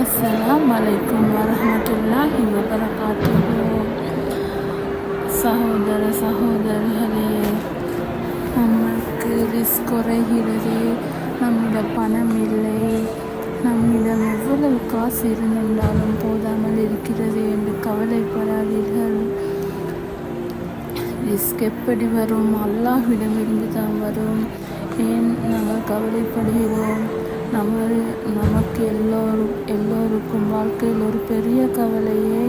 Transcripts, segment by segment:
அஸ்ஸலாம் வலைக்கும் வரஹமத்துல்லாஹி வபரகாத்துஹு சகோதர சகோதரிகளே நமக்கு ரிஸ்க் குறைகிறது நம்மிடம் பணம் இல்லை நம்மிடம் எவ்வளவு காசு இருந்திருந்தாலும் போதாமல் இருக்கிறது என்று கவலைப்படாதீர்கள் ரிஸ்க் எப்படி வரும் அல்லாஹ்விடமிருந்து தான் வரும் ஏன் நாங்கள் கவலைப்படுகிறோம் நம்ம நமக்கு எல்லோரும் எல்லோருக்கும் வாழ்க்கையில் ஒரு பெரிய கவலையே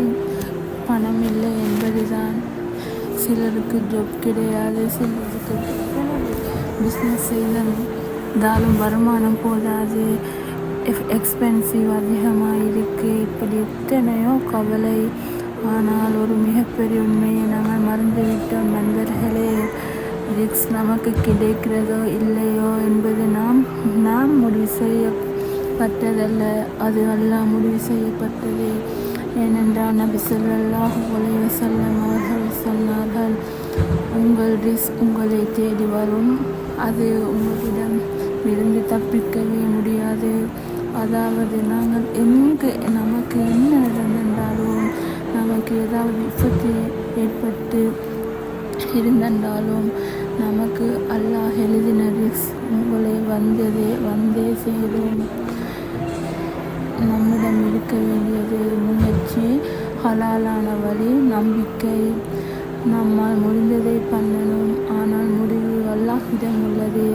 பணம் இல்லை என்பதுதான். சிலருக்கு ஜாப் கிடையாது சிலருக்கு பிஸ்னஸ் செய்தாலும் வருமானம் போதாது எக்ஸ்பென்சிவ் அதிகமாக இருக்குது இப்படி எத்தனையோ கவலை. ஆனால் ஒரு மிகப்பெரிய உண்மையை நாங்கள் மறந்துவிட்டோம். நண்பர்களே ரிக்ஸ் நமக்கு கிடைக்கிறதோ இல்லையோ என்பது செய்யப்பட்டதல்ல. அது எல்லாம் முடிவு செய்யப்பட்டது. ஏனென்றால் நபி ஸல்லல்லாஹு உலக செல்லம் அவர்கள் சொன்னார்கள் உங்கள் ரிஸ்க் உங்களை தேடி வரும். அது உங்களிடம் இருந்து தப்பிக்கவே முடியாது. அதாவது நாங்கள் எங்கு நமக்கு என்ன நடந்திருந்தாலும் நமக்கு ஏதாவது விபத்து ஏற்பட்டு இருந்திருந்தாலும் நமக்கு அல்லாஹ் எழுதின ரிஸ்க் உங்களை வந்ததே வந்தே சேரும் நம்மிடம் இருக்க வேண்டியது முயற்சி ஹலாலான வழி நம்பிக்கை. நம்மால் முடிந்ததை பண்ணணும். ஆனால் முடிவு அல்லாஹிடம் உள்ளது.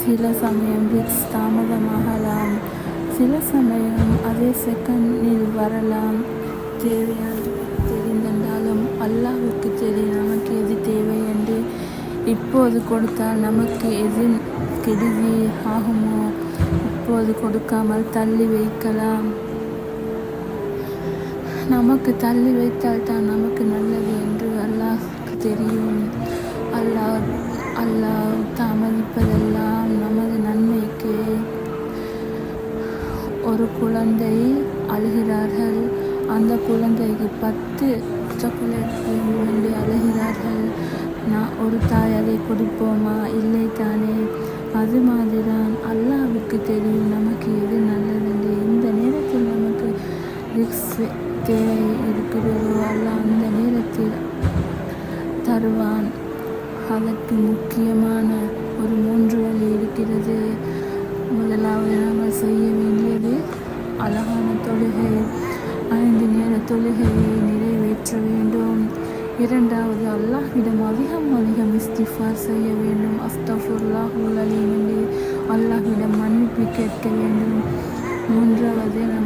சில சமயம் ரிக்ஸ் தாமதமாகலாம். சில சமயம் அதே செகண்டில் வரலாம். தேவையான தெரிந்திருந்தாலும் அல்லாஹுக்கு தெரியும் நமக்கு எது தேவை என்று இப்போது கொடுத்தால் நமக்கு எது கெடுதி ஆகுமோ? இப்போது கொடுக்காமல் தள்ளி வைக்கலாம். நமக்கு தள்ளி வைத்தால் தான் நமக்கு நல்லது என்று அல்லாஹ் தெரியும். அல்லாஹ் அல்லாஹ் தாமதிப்பதெல்லாம் நமது நன்மைக்கு. ஒரு குழந்தை அழுகிறார்கள். அந்த குழந்தைக்கு பத்து சாக்லேட் வேண்டி அழுகிறார்கள் கொடுத்தாய் ஒரு அதை கொடுப்போமா? இல்லை தானே. அது மாதிரி தான் அல்லாவுக்கு தெரியும் நமக்கு எது நல்லதுண்டு இந்த நேரத்தில் நமக்கு ரிக்ஸ் தேவை இருக்கிறதோ? அல்லாஹ் அந்த நேரத்தில் தருவான். அதற்கு முக்கியமான ஒரு மூன்று வழி இருக்கிறது. முதலாவது நாங்கள் செய்ய வேண்டியது அழகான தொழுகை. ஐந்து நேர தொழுகையை இரண்டாவது அல்லாஹ்விடம் அதிகம் அதிகம் இஸ்திஃபார் செய்ய வேண்டும். அஸ்தஃபுல்லாஹுல் அலீம் என்று அல்லாஹ்விடம் மன்னிப்பு கேட்க வேண்டும். மூன்றாவது நம்